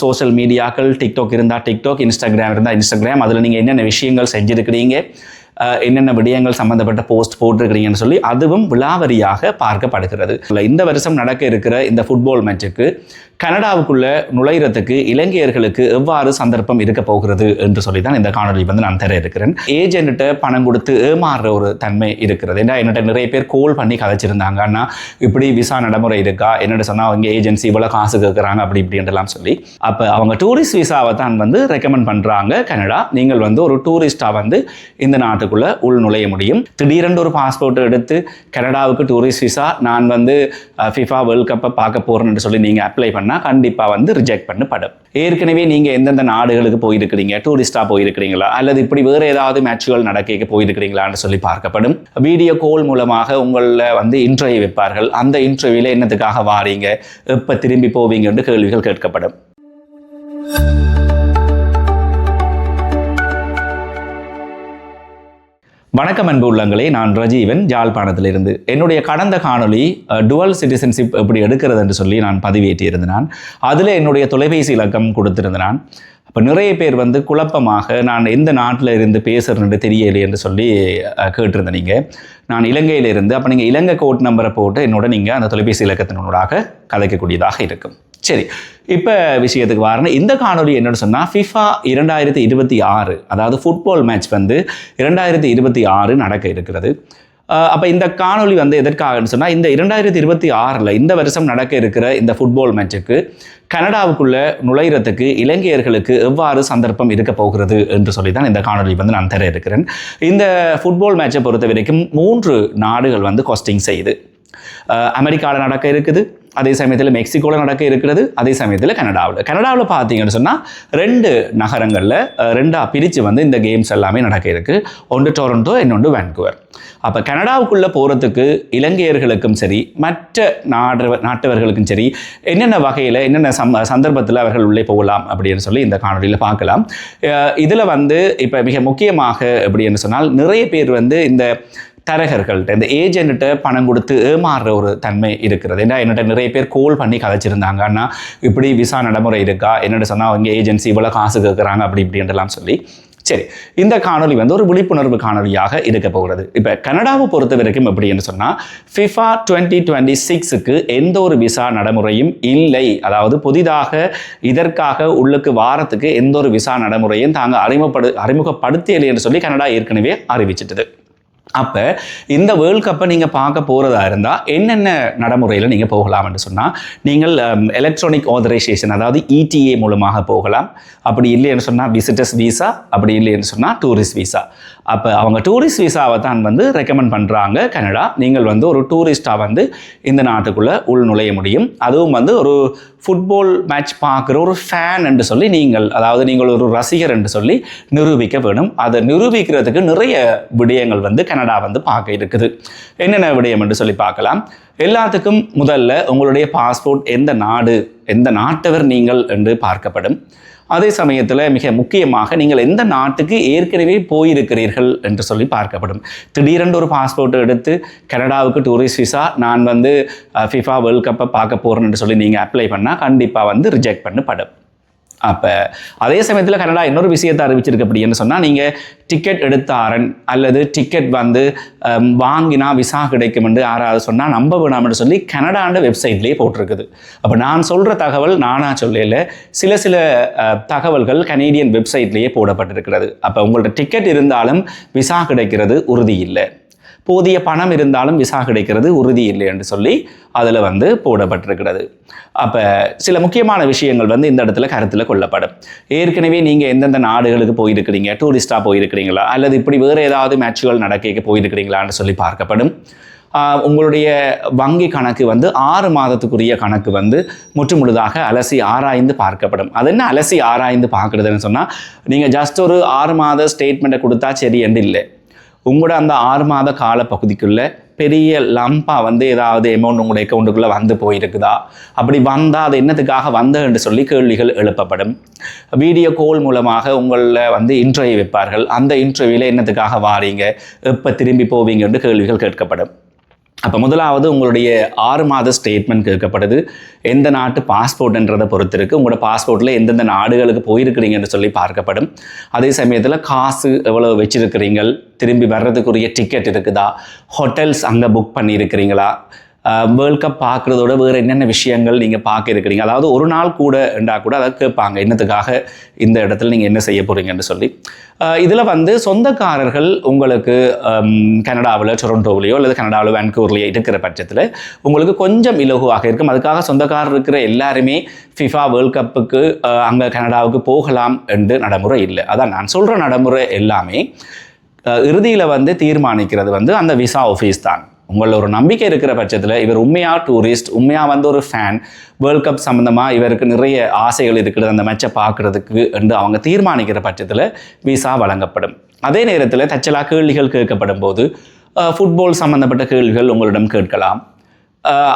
Social மீடியாக்கள் TikTok இருந்தால் TikTok Instagram இருந்தால் இன்ஸ்டாகிராம் அதில் நீங்கள் என்னென்ன விஷயங்கள் செஞ்சுருக்கிறீங்க? என்னென்ன விடயங்கள் சம்மந்தப்பட்ட போஸ்ட் போட்டிருக்கிறீங்கன்னு சொல்லி அதுவும் விழாவரியாக பார்க்கப்படுகிறது. இந்த வருஷம் நடக்க இருக்கிற இந்த ஃபுட்பால் மேட்சுக்கு கனடாவுக்குள்ள நுழையிறதுக்கு இலங்கையர்களுக்கு எவ்வாறு சந்தர்ப்பம் இருக்க போகிறது என்று சொல்லி தான் இந்த காணொலி வந்து நான் தர இருக்கிறேன். ஏஜென்ட்ட பணம் கொடுத்து ஏமாறுற ஒரு தன்மை இருக்கிறது. ஏன்னா நிறைய பேர் கோல் பண்ணி கதைச்சிருந்தாங்க. அண்ணா இப்படி விசா நடைமுறை இருக்கா? என்னென்னு சொன்னால் அவங்க ஏஜென்சி இவ்வளோ காசு கேட்குறாங்க அப்படி இப்படின்றலாம் சொல்லி. அப்போ அவங்க டூரிஸ்ட் விசாவை தான் வந்து ரெக்கமெண்ட் பண்ணுறாங்க கனடா. நீங்கள் வந்து ஒரு டூரிஸ்டாக வந்து இந்த நாட்டுக்குள்ளே உள் நுழைய முடியும். திடீரென்று ஒரு பாஸ்போர்ட் எடுத்து கனடாவுக்கு டூரிஸ்ட் விசா நான் வந்து ஃபிஃபா வேர்ல்ட் கப்பை பார்க்க போகிறேன்னு சொல்லி நீங்கள் அப்ளை பண்ணால் கண்டிப்பாக வந்து ரிஜெக்ட் பண்ணப்படும். ஏற்கனவே நீங்கள் எந்தெந்த நாடுகளுக்கு போயிருக்கிறீங்க? டூரிஸ்டாக போயிருக்கிறீங்களா? அல்லது இப்படி வேறு ஏதாவது மேட்சுகள் நடக்க போயிருக்கிறீங்களான்னு சொல்லி பார்க்கப்படும். வீடியோ கால் மூலமாக உங்களில் வந்து இன்டர்வியூ வைப்பார்கள். அந்த இன்டர்வியூவில் என்னத்துக்காக வாரீங்க? எப்போ திரும்பி போவீங்கன்னு கேள்விகள் கேட்கப்படும். வணக்கம் அன்பு உள்ளங்களே நான் ரஜீவன் ஜாழ்ப்பாணத்திலிருந்து. என்னுடைய கடந்த காணொலி டுவல் சிட்டிசன்ஷிப் எப்படி எடுக்கிறது என்று சொல்லி நான் பதிவேற்றியிருந்தேன். அதில் என்னுடைய தொலைபேசி இலக்கம் கொடுத்திருந்தேன். அப்போ நிறைய பேர் வந்து குழப்பமாக நான் எந்த நாட்டில் இருந்து பேசுகிறேன்னு தெரியலை என்று சொல்லி கேட்டிருந்தேன் நீங்கள் நான் இலங்கையில் இருந்து அப்போ நீங்கள் இலங்கை கோட் நம்பரை போட்டு என்னோட நீங்கள் அந்த தொலைபேசி இலக்கத்தினூடாக கதைக்கக்கூடியதாக இருக்கும். சரி இப்போ விஷயத்துக்கு வரணும் இந்த காணொலி என்னென்னு சொன்னால் ஃபிஃபா இரண்டாயிரத்தி இருபத்தி ஆறு அதாவது ஃபுட்பால் மேட்ச் வந்து இரண்டாயிரத்தி இருபத்தி ஆறு நடக்க இருக்கிறது. அப்போ இந்த காணொளி வந்து எதற்காகன்னு சொன்னால் இந்த இரண்டாயிரத்தி இருபத்தி ஆறில் இந்த வருஷம் நடக்க இருக்கிற இந்த ஃபுட்பால் மேட்சுக்கு கனடாவுக்குள்ளே நுழையிறதுக்கு இலங்கையர்களுக்கு எவ்வாறு சந்தர்ப்பம் இருக்க போகிறது என்று சொல்லி தான் இந்த காணொலி வந்து நான் தர இருக்கிறேன். இந்த ஃபுட்பால் மேட்சை பொறுத்த வரைக்கும் மூன்று நாடுகள் வந்து கொஸ்டிங் செய்யுது அமெரிக்காவில் நடக்க இருக்குது அதே சமயத்தில் மெக்சிகோவில் நடக்க இருக்கிறது அதே சமயத்தில் கனடாவில். கனடாவில் பார்த்தீங்கன்னு சொன்னால் ரெண்டு நகரங்களில் ரெண்டாக பிரித்து வந்து இந்த கேம்ஸ் எல்லாமே நடக்க இருக்கு. ஒன்று டொரண்டோ இன்னொன்று வேன்குவர். அப்போ கனடாவுக்குள்ளே போகிறதுக்கு இலங்கையர்களுக்கும் சரி மற்ற நாடு நாட்டவர்களுக்கும் சரி என்னென்ன வகையில் என்னென்ன சம் சந்தர்ப்பத்தில் அவர்கள் உள்ளே போகலாம் அப்படின்னு சொல்லி இந்த காணொலியில் பார்க்கலாம். இதில் வந்து இப்போ மிக முக்கியமாக எப்படின்னு சொன்னால் நிறைய பேர் வந்து இந்த தரகர்கள்ட்ட இந்த ஏஜென்ட்ட பணம் கொடுத்து ஏமாறுற ஒரு தன்மை இருக்கிறது. ஏன்னா என்னட்ட நிறைய பேர் கோல் பண்ணி கதைச்சிருந்தாங்க. அண்ணா இப்படி விசா நடைமுறை இருக்கா? என்னென்னு சொன்னால் அவங்க ஏஜென்சி இவ்வளோ காசு கேட்குறாங்க அப்படி இப்படின்றலாம் சொல்லி. சரி இந்த காணொலி வந்து ஒரு விழிப்புணர்வு காணொலியாக இருக்க போகிறது. இப்போ கனடாவை பொறுத்த வரைக்கும் எப்படின்னு சொன்னால் ஃபிஃபா டுவெண்ட்டி டுவெண்ட்டி சிக்ஸுக்கு எந்த ஒரு விசா நடைமுறையும் இல்லை. அதாவது புதிதாக இதற்காக உள்ளுக்கு வாரத்துக்கு எந்த ஒரு விசா நடைமுறையும் தாங்க அறிமுகப்படு அறிமுகப்படுத்தியலை என்று சொல்லி கனடா ஏற்கனவே அறிவிச்சிட்டது. அப்போ இந்த வேர்ல்ட் கப்பை நீங்கள் பார்க்க போகிறதா இருந்தால் என்னென்ன நடைமுறையில் நீங்கள் போகலாம்னு சொன்னால் நீங்கள் எலக்ட்ரானிக் ஆதரைசேஷன் அதாவது இடிஏ மூலமாக போகலாம். அப்படி இல்லைன்னு சொன்னால் விசிட்டர்ஸ் விசா அப்படி இல்லைன்னு சொன்னால் டூரிஸ்ட் விசா அப்போ அவங்க டூரிஸ்ட் விசாவை தான் வந்து ரெக்கமெண்ட் பண்ணுறாங்க கனடா. நீங்கள் வந்து ஒரு டூரிஸ்ட்டாக வந்து இந்த நாட்டுக்குள்ளே உள் நுழைய முடியும். அதுவும் வந்து ஒரு ஃபுட்பால் மேட்ச் பார்க்குற ஒரு ஃபேன் என்று சொல்லி நீங்கள் அதாவது நீங்கள் ஒரு ரசிகர் என்று சொல்லி நிரூபிக்க வேணும் அதை நிரூபிக்கிறதுக்கு நிறைய விடயங்கள் வந்து கனடா வந்து பார்க்க இருக்குது. என்னென்ன விடயம் என்று சொல்லி பார்க்கலாம். எல்லாத்துக்கும் முதல்ல உங்களுடைய பாஸ்போர்ட் எந்த நாடு எந்த நாட்டவர் நீங்கள் என்று பார்க்கப்படும். அதே சமயத்தில் மிக முக்கியமாக நீங்கள் எந்த நாட்டுக்கு ஏற்கனவே போயிருக்கிறீர்கள் என்று சொல்லி பார்க்கப்படும். திடீரென்று ஒரு பாஸ்போர்ட் எடுத்து கனடாவுக்கு டூரிஸ்ட் விசா நான் வந்து ஃபிஃபா வேர்ல்ட் கப்பை பார்க்க போகிறேன்னு சொல்லி நீங்கள் அப்ளை பண்ணால் கண்டிப்பாக வந்து ரிஜெக்ட் பண்ணப்படும். அப்போ அதே சமயத்தில் கனடா இன்னொரு விஷயத்தை அறிவிச்சிருக்கு அப்படின்னு சொன்னால் நீங்கள் டிக்கெட் எடுத்தாரன் அல்லது டிக்கெட் வந்து வாங்கினா விசா கிடைக்கும் என்று யாராவது சொன்னால் நம்ப வேணாம்னு சொல்லி கனடாண்ட வெப்சைட்லேயே போட்டிருக்குது. அப்போ நான் சொல்கிற தகவல் நானாக சொல்லல. சில சில தகவல்கள் கனேடியன் வெப்சைட்லேயே போடப்பட்டிருக்கிறது. அப்போ உங்கள்ட்ட டிக்கெட் இருந்தாலும் விசா கிடைக்கிறது உறுதி இல்லை. போதிய பணம் இருந்தாலும் விசா கிடைக்கிறது உறுதி இல்லை என்று சொல்லி அதில் வந்து போடப்பட்டிருக்கிறது. அப்போ சில முக்கியமான விஷயங்கள் வந்து இந்த இடத்துல கருத்தில் கொள்ளப்படும். ஏற்கனவே நீங்கள் எந்தெந்த நாடுகளுக்கு போயிருக்கிறீங்க? டூரிஸ்டாக போயிருக்கிறீங்களா? அல்லது இப்படி வேறு ஏதாவது மேட்சுகள் நடக்க போயிருக்கிறீங்களான்னு சொல்லி பார்க்கப்படும். உங்களுடைய வங்கி கணக்கு வந்து ஆறு மாதத்துக்குரிய கணக்கு வந்து முற்றுமுழுதாக அலசி ஆராய்ந்து பார்க்கப்படும். அது என்ன அலசி ஆராய்ந்து பார்க்குறதுன்னு சொன்னால் நீங்கள் ஜஸ்ட் ஒரு ஆறு மாத ஸ்டேட்மெண்ட்டை கொடுத்தா சரி என்று இல்லை. உங்களோட அந்த ஆறு மாத கால பகுதிக்குள்ளே பெரிய லம்பா வந்து ஏதாவது அமௌண்ட் உங்களுடைய அக்கௌண்ட்டுக்குள்ளே வந்து போயிருக்குதா? அப்படி வந்தால் அது என்னத்துக்காக வந்ததுன்னு சொல்லி கேள்விகள் எழுப்பப்படும். வீடியோ கால் மூலமாக உங்களில் வந்து இன்டர்வியூ வைப்பார்கள். அந்த இன்டர்வியூவில் என்னத்துக்காக வாரீங்க? எப்போ திரும்பி போவீங்கன்னு கேள்விகள் கேட்கப்படும். அப்போ முதலாவது உங்களுடைய ஆறு மாத ஸ்டேட்மெண்ட் கேட்கப்படுது. எந்த நாட்டு பாஸ்போர்ட்ன்றதை பொறுத்து இருக்குது உங்களோட பாஸ்போர்ட்டில் எந்தெந்த நாடுகளுக்கு போயிருக்கிறீங்கன்னு சொல்லி பார்க்கப்படும். அதே சமயத்தில் காசு எவ்வளோ வச்சிருக்கிறீங்கள்? திரும்பி வர்றதுக்குரிய டிக்கெட் இருக்குதா? ஹோட்டல்ஸ் அங்கே புக் பண்ணியிருக்கிறீங்களா? வேர்ல்ட் கப் பார்க்குறதோட வேறு என்னென்ன விஷயங்கள் நீங்கள் பார்க்க இருக்கிறீங்க? அதாவது ஒரு நாள் கூட என்றா கூட அதை கேட்பாங்க. என்னத்துக்காக இந்த இடத்துல நீங்கள் என்ன செய்ய போகிறீங்கன்னு சொல்லி. இதில் வந்து சொந்தக்காரர்கள் உங்களுக்கு கனடாவில் டொரண்டோவிலையோ அல்லது கனடாவில் வேன்கூர்லையோ இருக்கிற பட்சத்தில் உங்களுக்கு கொஞ்சம் இலகுவாக இருக்கும். அதுக்காக சொந்தக்காரர் இருக்கிற எல்லாருமே ஃபிஃபா வேர்ல்ட் கப்புக்கு அங்கே கனடாவுக்கு போகலாம் என்று நடைமுறை இல்லை. அதான் நான் சொல்கிற நடைமுறை எல்லாமே இறுதியில் வந்து தீர்மானிக்கிறது வந்து அந்த விசா ஆஃபீஸ் தான். உங்களில் ஒரு நம்பிக்கை இருக்கிற பட்சத்தில் இவர் உண்மையாக டூரிஸ்ட் உண்மையாக வந்து ஒரு ஃபேன் வேர்ல்ட் கப் சம்மந்தமாக இவருக்கு நிறைய ஆசைகள் இருக்கிறது அந்த மேட்சை பார்க்குறதுக்கு என்று அவங்க தீர்மானிக்கிற பட்சத்தில் விசா வழங்கப்படும். அதே நேரத்தில் தச்சலா கேள்விகள் கேட்கப்படும் போது ஃபுட்பால் சம்மந்தப்பட்ட கேள்விகள் உங்களிடம் கேட்கலாம்.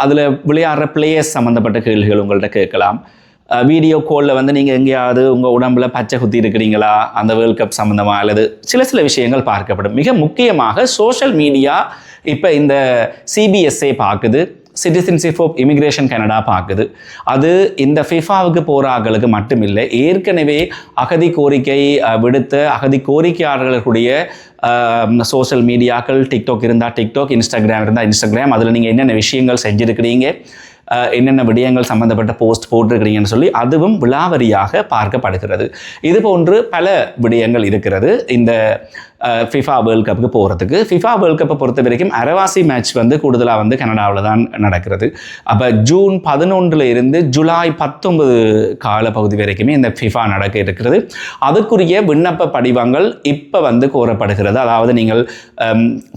அதில் விளையாடுற பிளேயர்ஸ் சம்மந்தப்பட்ட கேள்விகள் உங்கள்கிட்ட கேட்கலாம். வீடியோ காலில் வந்து நீங்கள் எங்கேயாவது உங்கள் உடம்புல பச்சை குத்தி இருக்கிறீங்களா? அந்த வேர்ல்ட் கப் சம்மந்தமாக அல்லது சில சில விஷயங்கள் பார்க்கப்படும். மிக முக்கியமாக சோஷியல் மீடியா இப்போ இந்த சிபிஎஸ்ஏ பார்க்குது சிட்டிசன்ஷிப் ஆஃப் இமிக்ரேஷன் கனடா பார்க்குது அது இந்த ஃபிஃபாவுக்கு போகிற ஆட்களுக்கு மட்டுமில்லை ஏற்கனவே அகதி கோரிக்கை விடுத்த அகதி கோரிக்கையாளர்களுடைய சோஷியல் மீடியாக்கள் டிக்டாக் இருந்தால் டிக்டாக் இன்ஸ்டாகிராம் இருந்தால் இன்ஸ்டாகிராம் அதில் நீங்கள் என்னென்ன விஷயங்கள் செஞ்சுருக்கிறீங்க என்னென்ன விடயங்கள் சம்மந்தப்பட்ட போஸ்ட் போட்டிருக்கிறீங்கன்னு சொல்லி அதுவும் விழாவரியாக பார்க்கப்படுகிறது. இது போன்று பல விடயங்கள் இருக்கிறது. இந்த ஃபிஃபா வேர்ல்ட் கப்புக்கு போகிறதுக்கு ஃபிஃபா வேர்ல்ட் கப்பை பொறுத்த வரைக்கும் அரவாசி மேட்ச் வந்து கூடுதலாக வந்து கனடாவில் தான் நடக்கிறது. அப்போ ஜூன் பதினொன்றில் இருந்து ஜூலை பத்தொன்பது கால பகுதி வரைக்குமே இந்த ஃபிஃபா நடக்க இருக்கிறது. அதுக்குரிய விண்ணப்ப படிவங்கள் இப்போ வந்து கோரப்படுகிறது. அதாவது நீங்கள்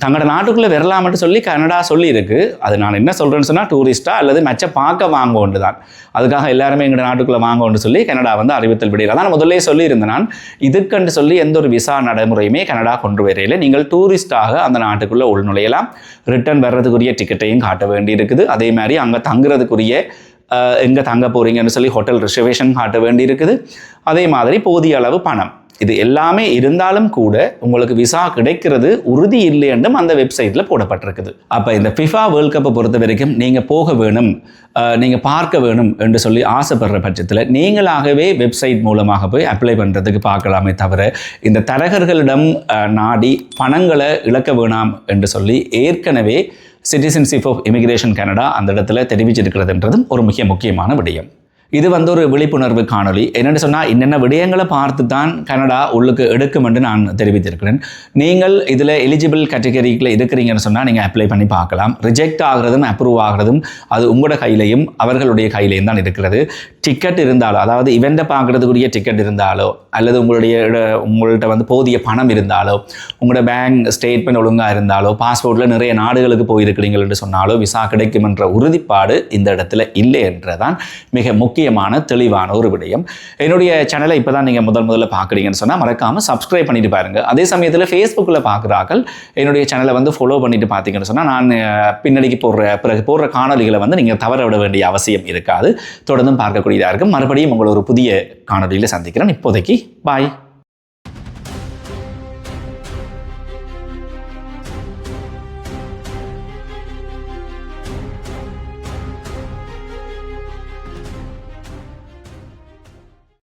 தங்களோட நாட்டுக்குள்ளே வரலாம்னு சொல்லி கனடா சொல்லியிருக்கு. அது நான் என்ன சொல்கிறேன்னு சொன்னால் டூரிஸ்ட்டாக அல்லது மேட்சை பார்க்க வாங்க தான் அதுக்காக எல்லாருமே எங்கள் நாட்டுக்குள்ளே வாங்க சொல்லி கனடா வந்து அறிவித்தல் விடையில் அதான் முதல்ல சொல்லியிருந்தேன் நான். இதுக்கண்டு சொல்லி எந்த ஒரு விசா நடைமுறையுமே கனடா கனடா கொண்டு வரையில் நீங்கள் டூரிஸ்டாக அந்த நாட்டுக்குள்ளே உள்நுழையலாம். ரிட்டர்ன் வர்றதுக்குரிய டிக்கெட்டையும் காட்ட வேண்டி இருக்குது அதே மாதிரி அங்கே தங்குறதுக்குரிய எங்கே தங்க போகிறீங்கன்னு சொல்லி ஹோட்டல் ரிசர்வேஷன் காட்ட வேண்டி இருக்குது அதே மாதிரி போதிய அளவு பணம். இது எல்லாமே இருந்தாலும் கூட உங்களுக்கு விசா கிடைக்கிறது உறுதி இல்லை என்றும் அந்த வெப்சைட்டில் போடப்பட்டிருக்குது. அப்போ இந்த ஃபிஃபா வேர்ல்ட் கப்பை பொறுத்த வரைக்கும் நீங்கள் போக வேணும் நீங்கள் பார்க்க வேணும் என்று சொல்லி ஆசைப்படுற பட்சத்தில் நீங்களாகவே வெப்சைட் மூலமாக போய் அப்ளை பண்ணுறதுக்கு பார்க்கலாமே தவிர இந்த தரகர்களிடம் நாடி பணங்களை இழக்க வேணாம் என்று சொல்லி ஏற்கனவே சிட்டிசன்ஷிப் ஆஃப் இமிகிரேஷன் கனடா அந்த இடத்துல தெரிவிச்சிருக்கிறதுன்றதும் ஒரு மிக முக்கியமான விடயம். இது வந்து ஒரு விழிப்புணர்வு காணொலி என்னென்னு சொன்னால் என்னென்ன விடயங்களை பார்த்து தான் கனடா உள்ளுக்கு எடுக்கும் என்று நான் தெரிவித்திருக்கிறேன். நீங்கள் இதில் எலிஜிபிள் கேட்டகரிக்குள்ளே இருக்கிறீங்கன்னு சொன்னால் நீங்கள் அப்ளை பண்ணி பார்க்கலாம். ரிஜெக்ட் ஆகிறதும் அப்ரூவ் ஆகிறதும் அது உங்களோட கையிலையும் அவர்களுடைய கையிலையும் தான் இருக்கிறது. டிக்கெட் இருந்தாலோ அதாவது இவெண்ட்டை பார்க்குறதுக்குரிய டிக்கெட் இருந்தாலோ அல்லது உங்களுடைய உங்கள்கிட்ட வந்து போதிய பணம் இருந்தாலோ உங்களோட பேங்க் ஸ்டேட்மெண்ட் ஒழுங்காக இருந்தாலோ பாஸ்போர்ட்டில் நிறைய நாடுகளுக்கு போயிருக்கிறீங்கள் என்று சொன்னாலோ விசா கிடைக்கும் என்ற உறுதிப்பாடு இந்த இடத்துல இல்லை என்றதான் மிக முக்கிய முக்கியமான தெளிவான ஒரு விடயம். என்னுடைய சேனலை இப்போ தான் நீங்கள் முதல் முதல்ல பார்க்குறீங்கன்னு சொன்னால் மறக்காமல் சப்ஸ்கிரைப் பண்ணிட்டு பாருங்கள் அதே சமயத்தில் ஃபேஸ்புக்கில் பார்க்குறாக்கள் என்னுடைய சேனலை வந்து ஃபாலோ பண்ணிட்டு பார்த்தீங்கன்னு சொன்னால் நான் பின்னாடிக்கு போடுற பிறகு போடுற காணொலிகளை வந்து நீங்கள் தவற விட வேண்டிய அவசியம் இருக்காது. தொடர்ந்தும் பார்க்கக்கூடியதாக இருக்கும். மறுபடியும் உங்களை ஒரு புதிய காணொலியில் சந்திக்கிறேன். இப்போதைக்கு பாய்